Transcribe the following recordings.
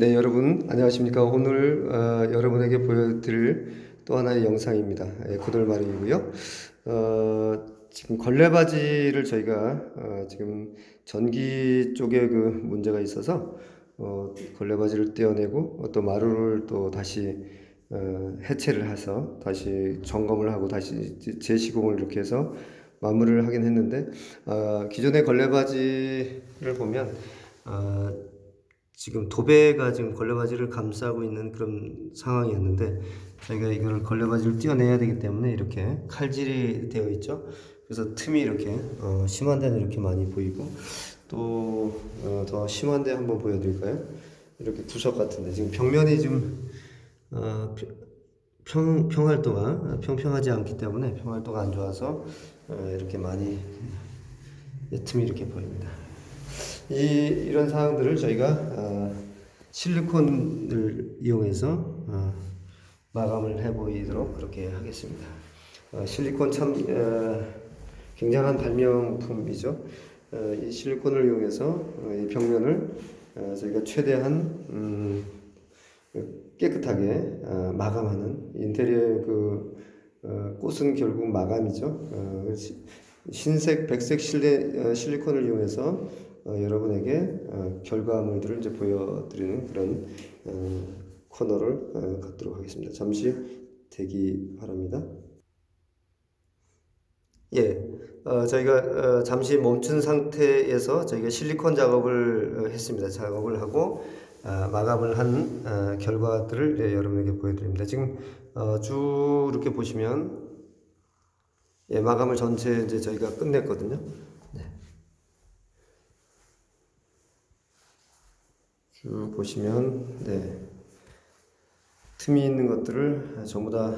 네, 여러분 안녕하십니까? 오늘 어, 여러분에게 보여드릴 또 하나의 영상입니다. 예, 고돌마루이고요. 어, 지금 걸레바지를 저희가 어, 지금 전기 쪽에 그 문제가 있어서 어, 걸레바지를 떼어내고 어, 또 마루를 또 다시 어, 해체를 해서 다시 점검을 하고 다시 재- 재시공을 이렇게 해서 마무리를 하긴 했는데 어, 기존의 걸레바지를 보면 어, 지금 도배가 지금 걸레바지를 감싸고 있는 그런 상황이었는데 저희가 이걸 걸레바지를 떼어내야 되기 때문에 이렇게 칼질이 되어 있죠. 그래서 틈이 이렇게 어, 심한 데는 이렇게 많이 보이고 또더 심한 데 한번 보여드릴까요? 이렇게 구석 같은데 지금 벽면이 좀 어, 평, 평활도가 평평하지 않기 때문에 평활도가 안 좋아서 어, 이렇게 많이 예, 틈이 이렇게 보입니다. 이 이런 사항들을 저희가 어, 실리콘을 이용해서 어, 마감을 해 보이도록 그렇게 하겠습니다. 어, 실리콘 참 어, 굉장한 발명품이죠. 어, 이 실리콘을 이용해서 어, 이 벽면을 어, 저희가 최대한 음, 깨끗하게 어, 마감하는 인테리어 그 어, 꽃은 결국 마감이죠. 어, 시- 흰색, 백색 실리, 어, 실리콘을 이용해서 어, 여러분에게 어, 결과물들을 이제 보여드리는 그런 어, 코너를 어, 갖도록 하겠습니다. 잠시 대기 바랍니다. 예, 어, 저희가 어, 잠시 멈춘 상태에서 저희가 실리콘 작업을 어, 했습니다. 작업을 하고 아, 마감을 한 어, 결과들을 예, 여러분에게 보여드립니다. 지금 어, 쭉 이렇게 보시면 예, 마감을 전체 이제 저희가 끝냈거든요. 쭉 보시면 네. 틈이 있는 것들을 전부 다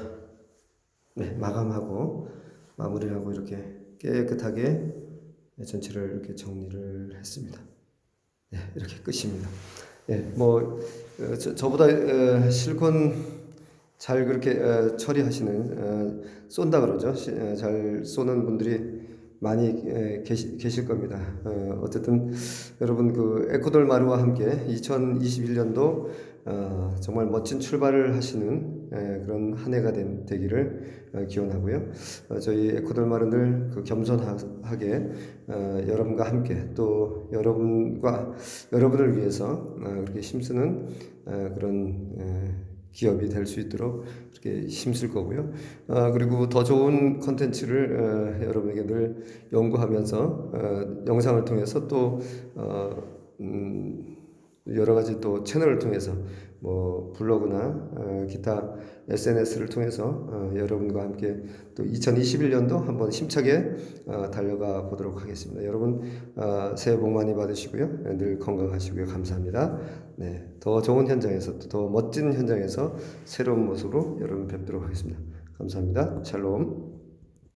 네, 마감하고 마무리하고 이렇게 깨끗하게 전체를 이렇게 정리를 했습니다. 네, 이렇게 끝입니다. 예, 뭐 어, 저, 저보다 어, 실컷 잘 그렇게 어, 처리하시는 어, 쏜다 그러죠. 잘 쏘는 분들이 많이 에, 계시, 계실 겁니다. 어, 어쨌든 여러분 그 에코돌 마루와 함께 2021년도 어, 정말 멋진 출발을 하시는 에, 그런 한 해가 된, 되기를 어, 기원하고요. 어, 저희 에코돌 마루는 그 겸손하게 어, 여러분과 함께 또 여러분과 여러분을 위해서 어, 그렇게 힘쓰는 어, 그런 에, 기업이 될 수 있도록 이렇게 힘쓸 거고요. 어, 그리고 더 좋은 컨텐츠를 어, 여러분에게 늘 연구하면서 어, 영상을 통해서 또 어, 음, 여러 가지 또 채널을 통해서 뭐 블로그나 어, 기타 SNS를 통해서 어, 여러분과 함께 또 2021년도 한번 힘차게 어, 달려가 보도록 하겠습니다. 여러분 어, 새해 복 많이 받으시고요. 늘 건강하시고요. 감사합니다. 네, 더 좋은 현장에서 또더 멋진 현장에서 새로운 모습으로 여러분 뵙도록 하겠습니다. 감사합니다. 샬롬.